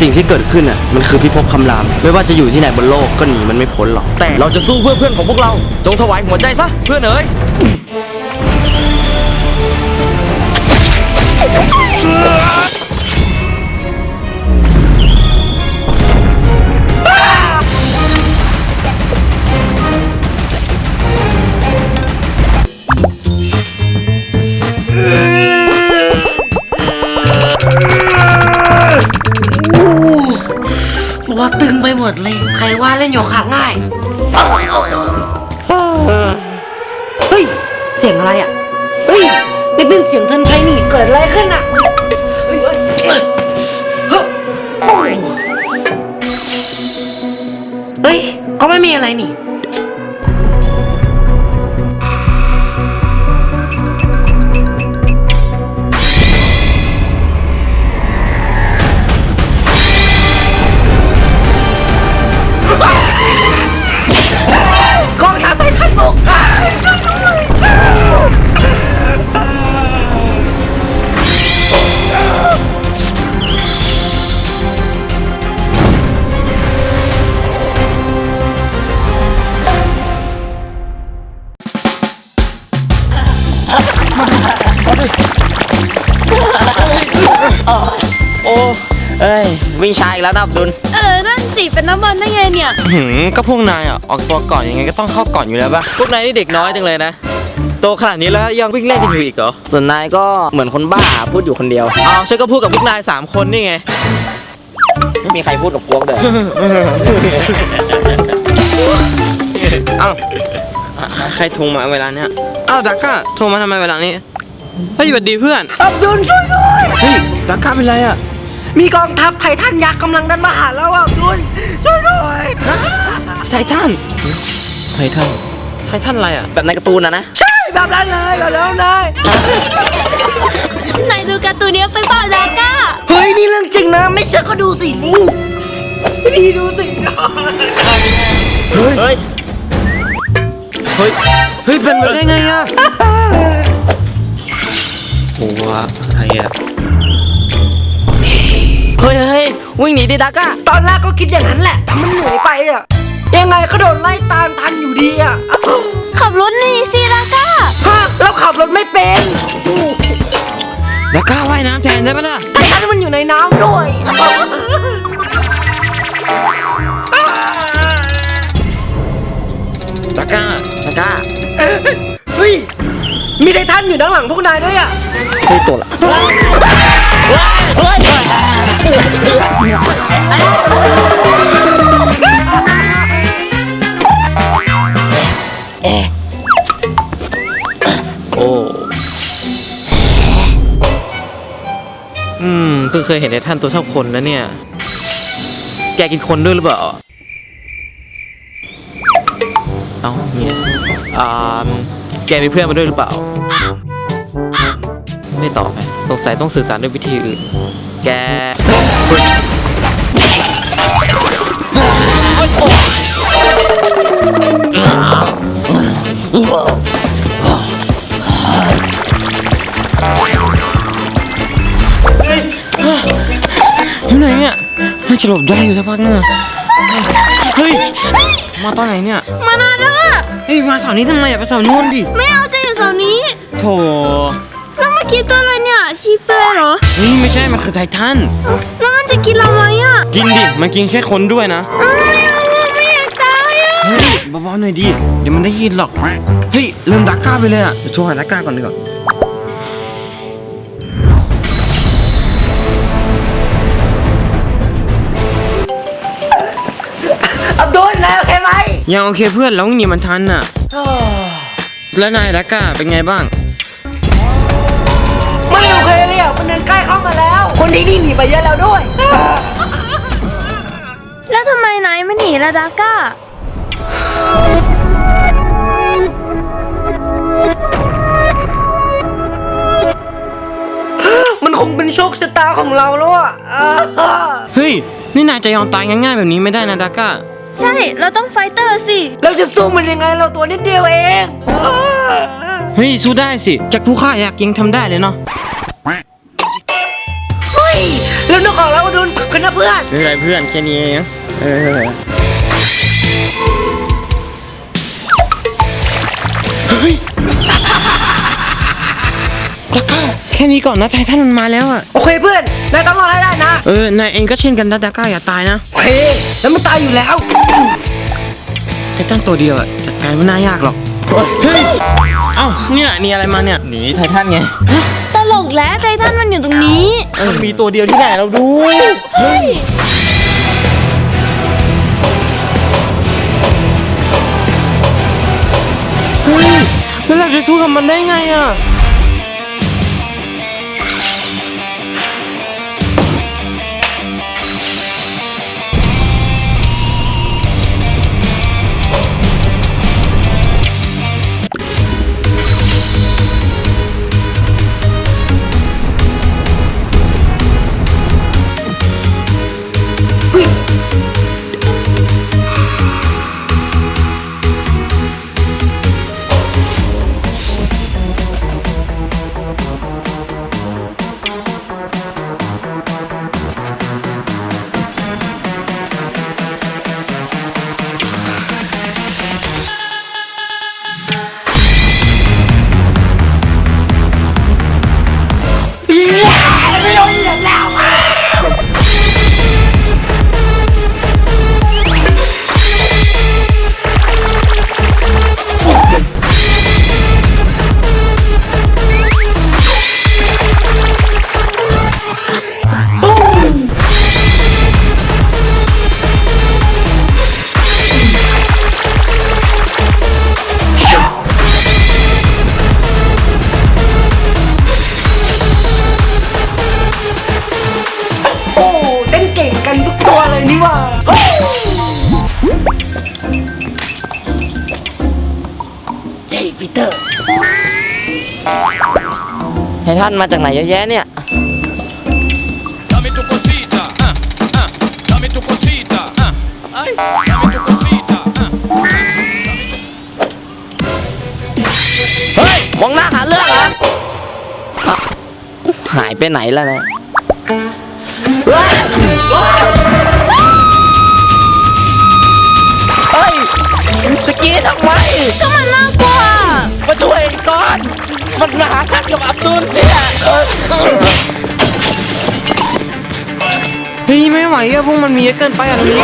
สิ่งที่เกิดขึ้นน่ะมันคือพิภพคำราม ไม่ว่าจะอยู่ที่ไหนบนโลกก็หนีมันไม่พ้นหรอก แต่เราจะสู้เพื่อเพื่อนของพวกเรา จงถวายหัวใจซะเพื่อนเอ๋ย ตัวตึงไปหมดเลย ใครว่าเล่นโยคะง่าย เฮ้ย เสียงอะไรอะ เฮ้ย นี่เป็นเสียงเทินไทยนี่ เกิดอะไรขึ้นอะ เฮ้ยเฮ้ยเฮ้ยเฮ้ยเฮ้ยก็ไม่มีอะไรนี่ อ้ยวิ่งช้าอีกแล้วนะอับดุลเออ นั่นสิ เป็นน้ำบอลได้ไงเนี่ยหืมก็พวกนายอะออกตัวก่อนยังไงก็ต้องเข้าก่อนอยู่แล้วปะพวกนายนี่เด็กน้อยจังเลยนะโตขนาดนี้แล้วยังวิ่งเล่นกันอยู่อีกเหรอส่วนนายก็เหมือนคนบ้าพูดอยู่คนเดียวอ้าวฉันก็พูดกับพวกนายสามคนนี่ไง ไม่มีใครพูดกับพวกเลยเอ้าใครโทรมาเวลาเนี้ยอ้าวดักก้าโทรมาทำไมเวลานี้เฮ้ยสวัสดีเพื่อนอับดุลช่วยด้วยเฮ้ยดักก้าเป็นไรอะ มีกองทัพไททันยักษ์กำลังดันมาหาเราอับดุลช่วยด้วยไททันไททันไททันอะไรอะ แบบในการ์ตูนนะนะ ใช่แบบนั้นเลยแบบนั้นเลยไหนดูการ์ตูนเนี้ยไปเปล่าดาก้าเฮ้ยนี่เรื่องจริงนะ ไม่เชื่อก็ดูสินี่นี่ดูสิเฮ้ยเฮ้ยเฮ้ยเฮ้ยเป็นไปได้ไงอะโอ้ว่าอะไรอะเฮ้ยเฮ้ยวิ่งหนีดิดักอะตอนแรกก็คิดอย่างนั้นแหละแต่มันเหนื่อยไปอะยังไงก็โดนไล่ตามทันอยู่ดีอะขับรถหนีสิดาก้าฮะเราขับรถไม่เป็นดักก้าว่ายน้ำแทนได้ปะล่ะไททันมันอยู่ในน้ำด้วยดักก้าดักก้าเฮ้ยมีไททันอยู่ด้านหลังพวกนายด้วยอะเฮ้ยตัวละ โอ้อืมเพิ่งเคยเห็นในท่านตัวเท่าคนนะเนี่ย แกกินคนด้วยหรือเปล่า เอ้าเนี่ยอ่าแกมีเพื่อนมาด้วยหรือเปล่า ไม่ตอบไงสงสัยต้องสื่อสารด้วยวิธีอื่น แก อยู่ไหนเนี่ยน่าจะหลบได้อยู่สักพักนึงอะเฮ้ย มาตอนไหนเนี่ย มานานแล้วอะเฮ้ย มาเสาร์นี้ทำไมอะไปเสาร์นู้นดิ ไม่เอาจะอยู่เสานี้โถ แล้วเมื่อกี้ตัวอะไรเนี่ย ชีเปอร์เหรอ นี่ไม่ใช่มันคือไททัน แล้วมันจะกินเราไหมอะกินดิ มันกินแค่คนด้วยนะอ้าวไม่อยากตายอะเฮ้ยเบาๆหน่อยดิ เดี๋ยวมันได้ยินหรอก เฮ้ยเริ่มดักก้าไปเลยอะเดี๋ยวโทรหาดักก้าก่อนดีกว่าอับดุลนายโอเคไหมยังโอเคเพื่อนแล้วหนีมันทันน่ะ แล้วนายดักก้าเป็นไงบ้างไม่โอเคเลยอะมันเดินใกล้เข้ามาแล้ว คนที่นี่หนีไปเยอะแล้วด้วย แล้วทำไมนายไม่หนีล่ะดาก้า มันคงเป็นโชคชะตาของเราแล้วอะอ่าเฮ้ย นี่นายจะยอมตายง่ายๆแบบนี้ไม่ได้นะดักก้า ใช่ เราต้องไฟเตอร์สิ เราจะสู้มันยังไงเราตัวนิดเดียวเอง เฮ้ย สู้ได้สิ จากผู้ฆ่าอยากยิงทำได้เลยเนาะ เฮ้ยแล้วนึกออกแล้วอุดุนกันนะเพื่อน ไม่เป็นไรเพื่อนแค่นี้เองเออเฮ้ยแล้วก็แค่นี้ก่อนนะไททันมันมาแล้วอะ โอเคเพื่อนนายต้องรอให้ได้นะ เออนายเองก็เช่นกันนะดาก้าอย่าตายนะโอเคแล้วมันตายอยู่แล้วไททันตัวเดียวอะจัดการไม่น่ายากหรอกเฮ้ยเอ้านี่แหละนี่อะไรมาเนี่ยหนีไททันไงต ลกแล้วไททันมันอยู่ตรงนี้มันมีตัวเดียวที่ไหนเราดู เฮ้ยเฮ้ยแล้วเราจะสู้กับมันได้ไงอะ ไททันมาจากไหนเยอะแยะเนี่ย Dame tu cosita, ah, ah. Dame tu cosita, ah. Ay, dame tu cosita, ah. เฮ้ย มองหน้าหาเรื่องเหรออะหายไปไหนแล้วนะเฮ้ยจะกรีดทำไม ก็มันน่ากลัว มาช่วยก่อน มันมาหาฉันกับอับดุลเนี่ย เออเฮ้ยไม่ไหวอะพวกมันมีเยอะเกินไปอะตรงนี้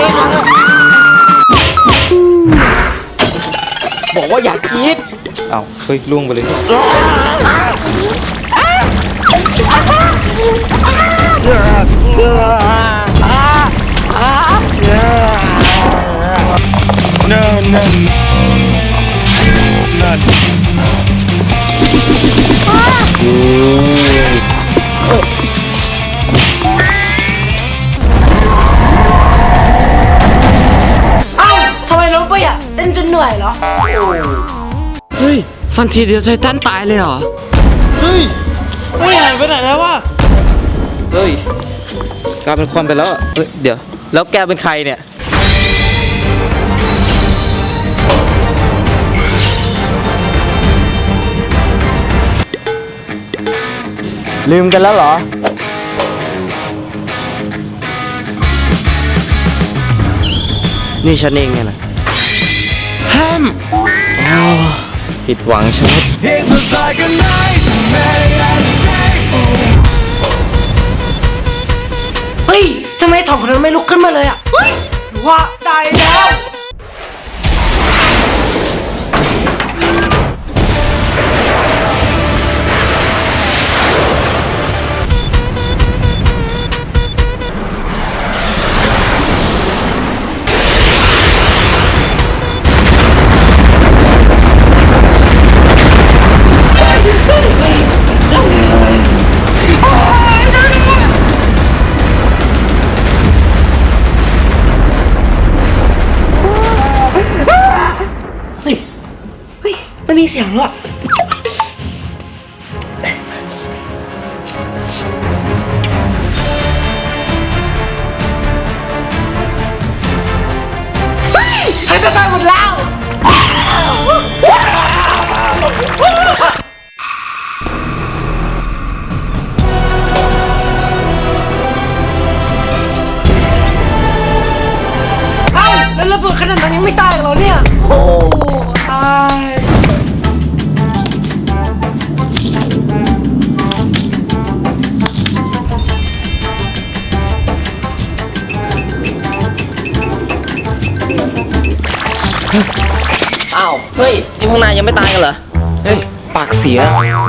บอกว่าอย่าคิดเอาเฮ้ยล่วงไปเลย No, no. None. เอ้าทำไมเราไปอะเต้นจนเหนื่อยเหรอ เฮ้ย ฟันทีเดียวไททันตายเลยเหรอ เฮ้ยไม่หายไปไหนแล้ววะ เฮ้ยกลายเป็นควันไปแล้วอะเฮ้ยเดี๋ยว แล้วแกเป็นใครเนี่ย ลืมกันแล้วเหรอ นี่ฉันเองไงนะแฮมอ้าวผิดหวังใช่ไหม It was like a nightmare that stayed เฮ้ย ทำไมสองคนนั้นไม่ลุกขึ้นมาเลยอะ เฮ้ยหรือว่าได้แล้ว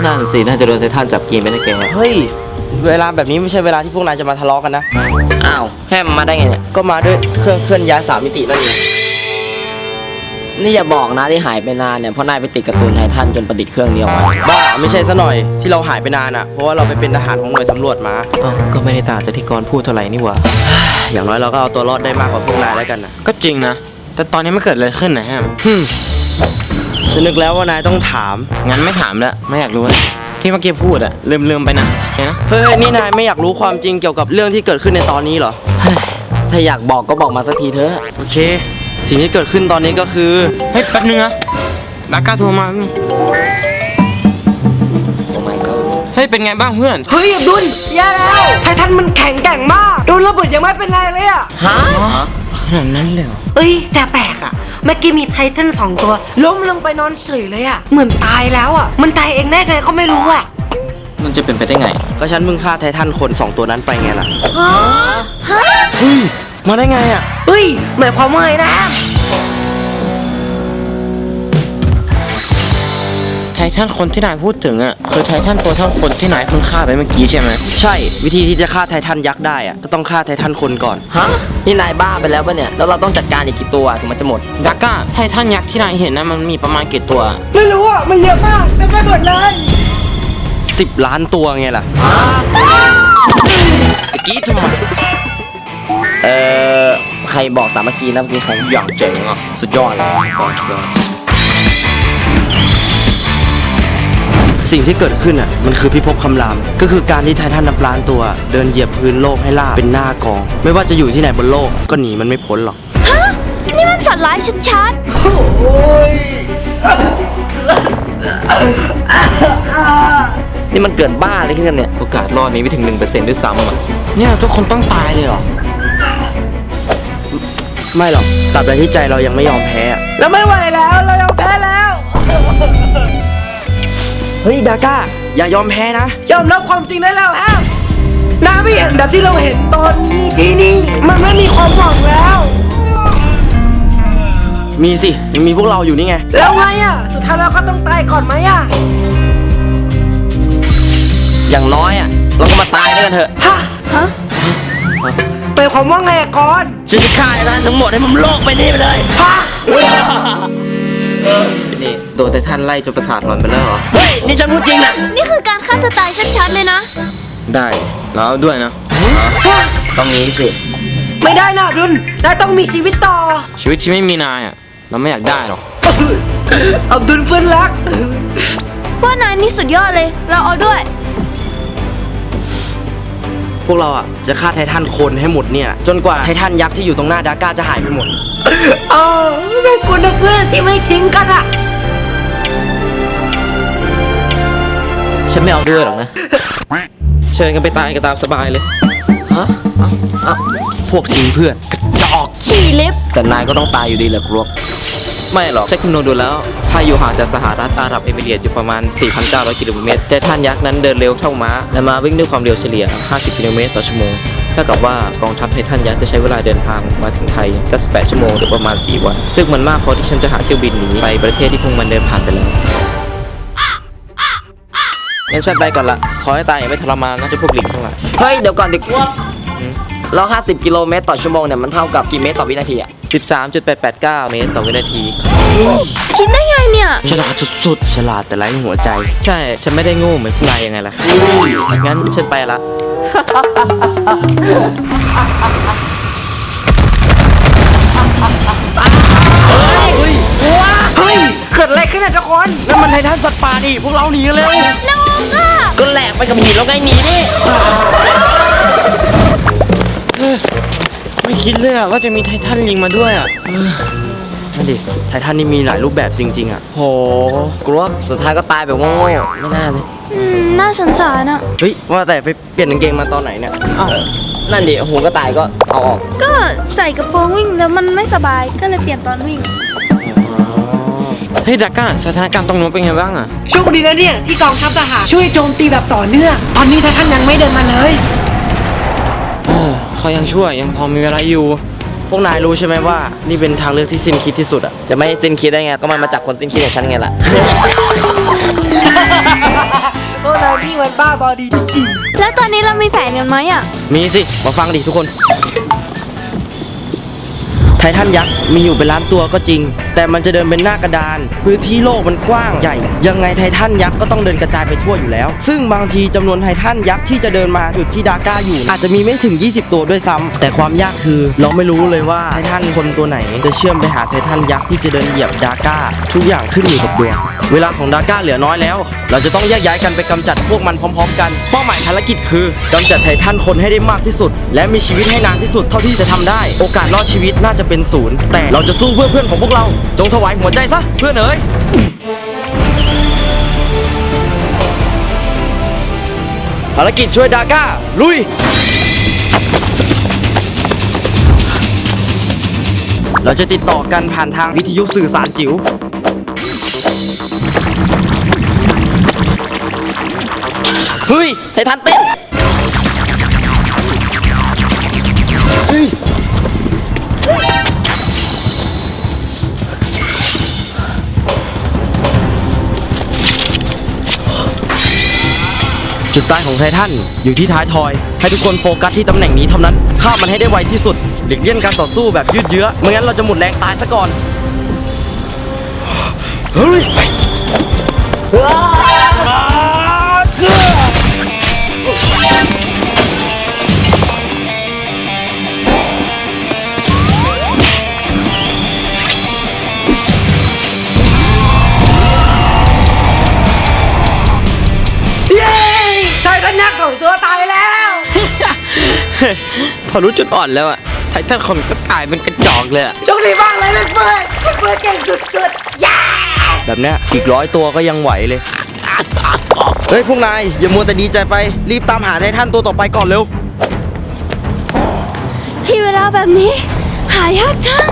น่าสิน่าจะโดนไททันจับกินไปนะแกเฮ้ย เวลาแบบนี้ไม่ใช่เวลาที่พวกนายจะมาทะเลาะกันนะ อ้าวแฮมมาได้ไงเนี่ย ก็มาด้วยเครื่องเคลื่อนย้ายสามมิตินั่นเองนี่อย่าบอกนะที่หายไปนานเนี่ยเพราะนายไปติดการ์ตูนไททันจนประดิษฐ์เครื่องนี้ออกมาบ้าไม่ใช่ซะหน่อยที่เราหายไปนานอะ เพราะว่าเราไปเป็นทหารของหน่วยสำรวจมาอ้าวก็ไม่ได้ต่างจากที่กรพูดเท่าไหร่นี่หว่า อย่างน้อยเราก็เอาตัวรอดได้มากกว่าพวกนายแล้วกันนะก็จริงนะ แต่ตอนนี้ไม่เกิดอะไรขึ้นนะแฮม ฉันนึกแล้วว่านายต้องถาม งั้นไม่ถามแล้วไม่อยากรู้นะที่เมื่อกี้พูดอะลืมลืมไปนะโอเคนะเฮ้ยนี่นายไม่อยากรู้ความจริงเกี่ยวกับเรื่องที่เกิดขึ้นในตอนนี้เหรอถ้าอยากบอกก็บอกมาสักทีเถอะโอเค สิ่งที่เกิดขึ้นตอนนี้ก็คือ เฮ้ยแป๊บนึงนะดาก้าโทรมาแป๊บนึงเฮ้ยเป็นไงบ้างเพื่อนเฮ้ยอับดุลแย่แล้วไททันมันแข็งแกร่งมาก โดนระเบิดยังไม่เป็นไรเลยอะฮะขนาดนั้นเลยเหรอ เอ้ย แต่แปลกอะเมื่อกี้มีไททันสองตัว ล้มลงไปนอนเฉยเลยอะเหมือนตายแล้วอะมันตายเองได้ไงก็ไม่รู้อะมันจะเป็นไปได้ไง ก็ฉันมึงฆ่าไททันคนสองตัวนั้นไปไงล่ะฮะเฮ้ยมาได้ไงอะเฮ้ยหมายความว่าไงนะ ไททันคนที่นายพูดถึงอะคือไททันตัวเท่าคนที่นายเพิ่งฆ่าไปเมื่อกี้ใช่ไหมใช่ วิธีที่จะฆ่าไททันยักษ์ได้อะก็ต้องฆ่าไททันคนก่อนฮะนี่นายบ้าไปแล้วปะเนี่ยแล้วเราต้องจัดการอีกกี่ตัวถึงมันจะหมดดาก้าไททันยักษ์ที่นายเห็นนะมันมีประมาณกี่ตัว ไม่รู้อะมันเยอะมากเต็มไปหมดเลย10ล้านตัวไงล่ะจะกรี้ทำไมเอ่อใครบอกสามัคคีนะเมื่อกี้ใครอย่างเจ๋งอะสุดยอดเลย สุดยอดสิ่งที่เกิดขึ้นอะมันคือพิภพคำราม ก็คือการที่ไททันนับล้านตัว เดินเหยียบพื้นโลกให้ล่าบเป็นหน้ากอง ไม่ว่าจะอยู่ที่ไหนบนโลกก็หนีมันไม่พ้นหรอกนี่มันฝันร้ายชัดนี่มันเกิดบ้าอะไรขึ้นกันเนี่ย โอกาสรอดนี้ไม่ถึง 1%ด้วยซ้ำอะเนี่ยทุกคนต้องตายเลยเหรอ ไม่หรอกตราบใดที่ใจเรายังไม่ยอมแพ้อะเราไม่ไหวแล้ว เรายอมแพ้แล้ว เฮ้ยดาก้าอย่ายอมแพ้นะ ยอมรับความจริงได้แล้วฮะน้าไม่เห็นแบบที่เราเห็นตอนนี้ที่นี่มันไม่มีความหวังแล้ว มีสิยังมีพวกเราอยู่นี่ไง แล้วไงอะ สุดท้ายเราก็ต้องตายก่อนไหมอะ อย่างน้อยอะ เราก็มาตายด้วยกันเถอะฮะฮะหมายความว่าไงอะก่อนฉันจะฆ่าไอ้นั่นทั้งหมดให้มันโลกไปนี่ไปเลยฮะ นี่โดนไททันไล่จนประสาทหลอนไปแล้วเหรอ เฮ้ย นี่ฉันพูดจริงนะๆนี่คือการฆ่าตัวตายชัดๆเลยนะ ได้แล้วเอาด้วยนะต้องนี้สิ ไม่ได้นะดุลนายต้องมีชีวิตต่อ ชีวิตที่ไม่มีนายอะ เราไม่อยากได้หรอก อับดุลเพื่อนรักว่านายนี่สุดยอดเลย เราเอาด้วย พวกเราอะ จะฆ่าไททันคนให้หมดเนี่ย จนกว่าไททันยักษ์ที่อยู่ตรงหน้าดาก้าจะหายไปหมด เออขอบคุณนะเพื่อนที่ไม่ทิ้งกันอะ ฉันไม่เอาด้วยหรอกนะ เชิญกันไปตายกันตามสบายเลย ฮะเอ้าเอ้าพวกทิ้งเพื่อนจะออก ขี่ลิฟต์แต่นายก็ต้องตายอยู่ดีแหละกรวกไม่หรอกเช็คคำนวณดูแล้ว ถ้าอยู่ห่างจากสหรัฐอาหรับเอมิเรตส์อยู่ประมาณ 4,900 กิโลเมตร แต่ท่านยักษ์นั้นเดินเร็วเท่าม้า และมาวิ่งด้วยความเร็วเฉลี่ย 50 กิโลเมตรต่อชั่วโมงเท่ากับว่ากองทัพไททันยักษ์จะใช้เวลาเดินทางมาถึงไทย98ชั่วโมงหรือประมาณ 4 วัน ซึ่งมันมากพอที่ฉันจะหาเที่ยวบินหนีไปประเทศที่พวกมันเดินผ่านไปแล้ว งั้นฉันไปก่อนละ ขอให้ตายอย่าไม่ทรมานนะเจะพวกลิงทั้งหลายเฮ้ย เดี๋ยวก่อนดิกว่าเรา50กิโลเมตรต่อชั่วโมงเนี่ยมันเท่ากับกี่เมตรต่อวินาทีอะ13.889 เมตรต่อวินาที คิดได้ไงเนี่ย ฉลาดสุดฉลาดแต่ไร้หัวใจๆใช่ ฉันไม่ได้โง่เหมือนพวกนายยังไงล่ะ งั้นฉันไปละ เฮ้ย เกิดอะไรขึ้นอะทุกคนนั่นมันไททันสัตว์ป่าดิพวกเราหนีกันเร็วแล้ว ก็ก็แหลกไปกับหินแล้วไงหนีดิไม่คิดเลยอะว่าจะมีไททันยิงมาด้วยอะนั่นดิ ไททันนี่มีหลายรูปแบบจริง ๆอะโหกลัวสุดท้ายก็ตายแบบโง่ๆไม่น่าเลย อืมน่าสงสารอะ เฮ้ย ว่าแต่ไปเปลี่ยนกางเกงมาตอนไหนเนี่ยอ้าวนั่นดิหูกระต่ายก็เอาออก ก็ใส่กระโปรงวิ่งแล้วมันไม่สบายก็เลยเปลี่ยนตอนวิ่ง เฮ้ยดาก้าสถานการณ์ตรงนู้นเป็นไงบ้างอะโชคดีนะเนี่ยที่กองทัพทหารช่วยโจมตีแบบต่อเนื่อง ตอนนี้ไททันยังไม่เดินมาเลยเออเขายังช่วยยังพอมีเวลาอยู่ พวกนายรู้ใช่ไหมว่า นี่เป็นทางเลือกที่สิ้นคิดที่สุดอะจะไม่ให้สิ้นคิดได้ไง ก็มันมาจากคนสิ้นคิดอย่างฉันไงล่ะ พวกเรานี่มันบ้าบอดีจริงแล้วตอนนี้เรามีแผนกันไหมอะ มีสิ มาฟังดิทุกคนไททันยักษ์มีอยู่เป็นล้านตัวก็จริง แต่มันจะเดินเป็นหน้ากระดาน พื้นที่โลกมันกว้างใหญ่ ยังไงไททันยักษ์ก็ต้องเดินกระจายไปทั่วอยู่แล้ว ซึ่งบางทีจำนวนไททันยักษ์ที่จะเดินมาจุดที่ดาก้าอยู่ อาจจะมีไม่ถึง 20 ตัวด้วยซ้ำแต่ความยากคือเราไม่รู้เลยว่าไททันคนตัวไหน จะเชื่อมไปหาไททันยักษ์ที่จะเดินเหยียบดาก้าทุกอย่างขึ้นอยู่กับดวง เวลาของดาก้าเหลือน้อยแล้ว เราจะต้องแยกย้ายกันไปกำจัดพวกมันพร้อมๆกัน เป้าหมายภารกิจคือกำจัดไททันคนให้ได้มากที่สุด และมีชีวิตให้นานที่สุดเท่าที่จะทำได้ โอกาสรอดชีวิตน่าจะเป็นศูนย์แต่เราจะสู้เพื่อเพื่อนของพวกเรา จงถวายหัวใจซะเพื่อนเอ๋ยภารกิจช่วยดาก้าลุย เราจะติดต่อกันผ่านทางวิทยุสื่อสารจิ๋ว ไททันเต้นจุดตายของไททันอยู่ที่ท้ายทอย ให้ทุกคนโฟกัสที่ตำแหน่งนี้เท่านั้นฆ่ามันให้ได้ไวที่สุดหลีกเลี่ยงการต่อสู้แบบยืดเยื้อไม่งั้นเราจะหมดแรงตายซะก่อนเฮ้ย พอรู้จุดอ่อนแล้วอะไททันคนก็กลายเป็นกระจอกเลยอะโชคดีมากเลยเพื่อนเพื่อนเพื่อนเก่งสุดๆย้าแบบเนี้ยอีกร้อยตัวก็ยังไหวเลย เฮ้ยพวกนายอย่ามัวแต่ดีใจไปรีบตามหาไททันตัวต่อไปก่อนเร็ว ที่เวลาแบบนี้ หายากจัง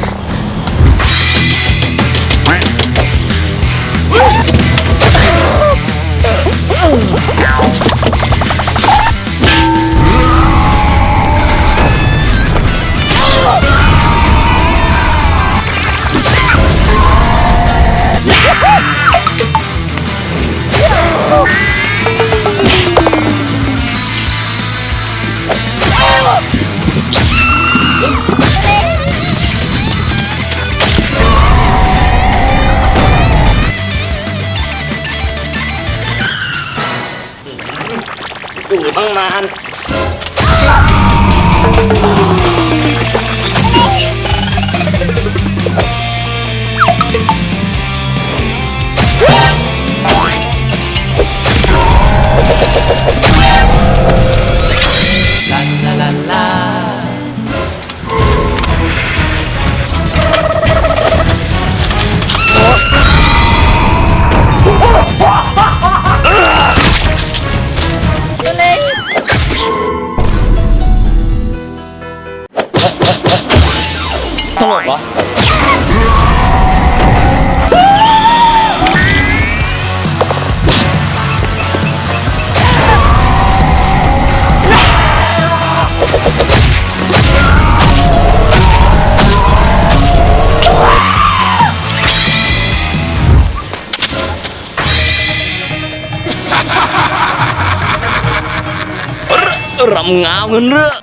รำงามเงินเรือ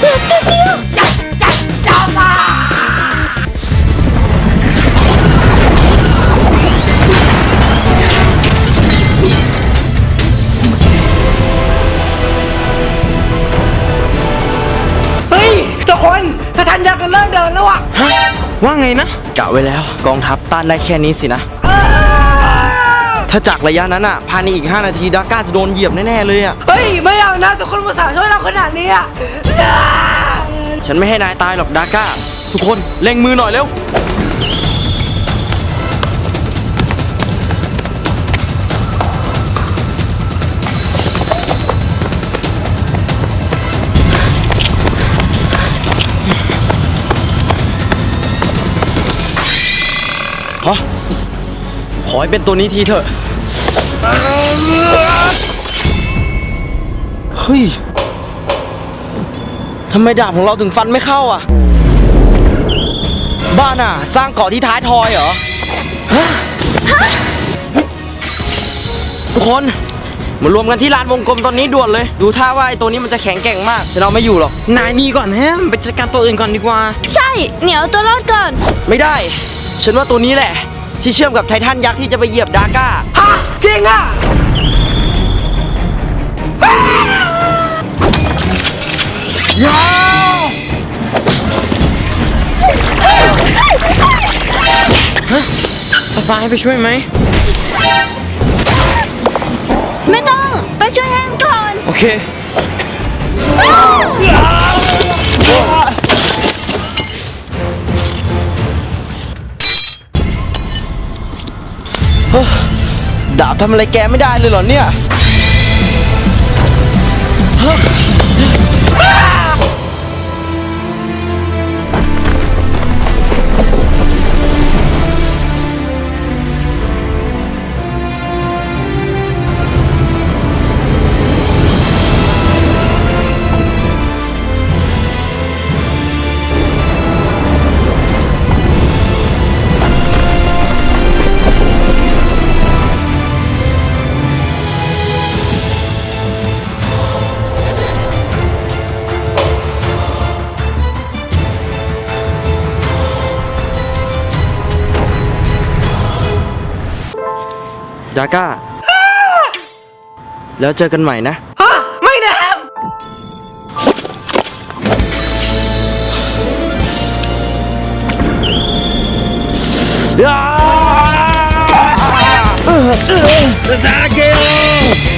เดีเจัาคนถ้าทันยากันเริ่มเดินแล้วอะว่าไงนะกะไว้แล้วกองทัพต้านได้แค่นี้สินะ ถ้าจากระยะนั้นอะภายในอีก 5 นาทีดาก้าจะโดนเหยียบแน่ๆเลยอะ เฮ้ย ไม่เอานะแต่คนมาสาช่วยเราขนาดนี้อะฉันไม่ให้นายตายหรอกดาก้า ทุกคนเล็งมือหน่อยเร็วฮะขอให้เป็นตัวนี้ทีเถอะ เฮ้ยทำไมดาบของเราถึงฟันไม่เข้าอะ บ้าน่ะ สร้างเกาะที่ท้ายทอยเหรอฮะทุกคนมารวมกันที่ลานวงกลมตอนนี้ด่วนเลย ดูท่าว่าไอ้ตัวนี้มันจะแข็งแกร่งมากฉันเอาไม่อยู่หรอก นายนี่ก่อนแฮมไปจัดการตัวอื่นก่อนดีกว่า ใช่ เหนียวตัวรอดก่อน ไม่ได้ ฉันว่าตัวนี้แหละ ที่เชื่อมกับไททันยักษ์ที่จะไปเหยียบดาก้าฮะ จริงอะสฟายไปช่วยไหม ไม่ต้อง ไปช่วยแฮมก่อน โอเคาบทำอะไรแกไม่ได้เลยเหรอเนี่ย ดาก้า แล้วเจอกันใหม่นะ ฮะไม่นะแฮม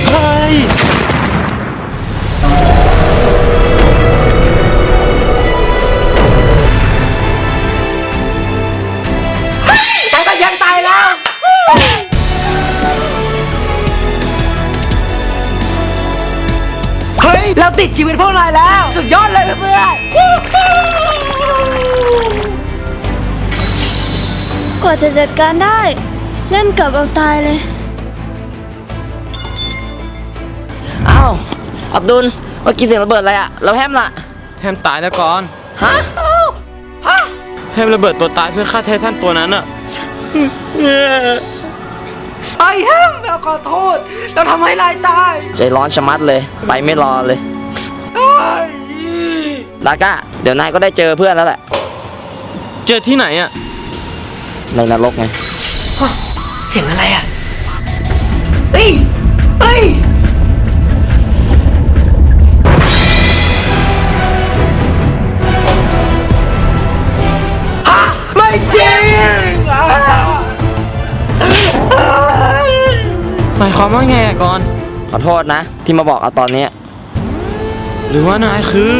ไท ติดชีวิตพวกนายแล้ว สุดยอดเลยเพื่อนกว่าจะจัดการได้ เล่นกับเอาตายเลยอ้าวอับดุลเมื่อกี้เสียงระเบิดอะไรอะเราแฮมล่ะแฮมตายแล้วก่อนฮะแฮมระเบิดตัวตายเพื่อฆ่าไททันตัวนั้นอะไอ้แฮมเราขอโทษ เราทำให้นายตาย ใจร้อนชะมัดเลย ไปไม่รอเลย เอ้ยดาก้าเดี๋ยวนายก็ได้เจอเพื่อนแล้วแหละ เจอที่ไหนอะในนรกไง เสียงอะไรอะเอ้ยเอ้ยฮะไม่จริงอะหมายความว่าไงอะก่อน ขอโทษนะ ที่มาบอกเอาตอนนี้ หรือว่านายคือ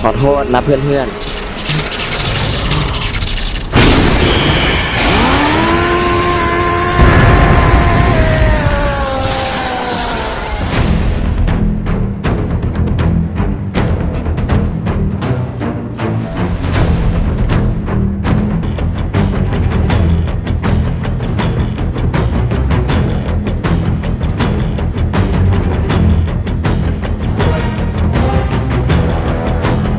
ขอโทษนะเพื่อนๆ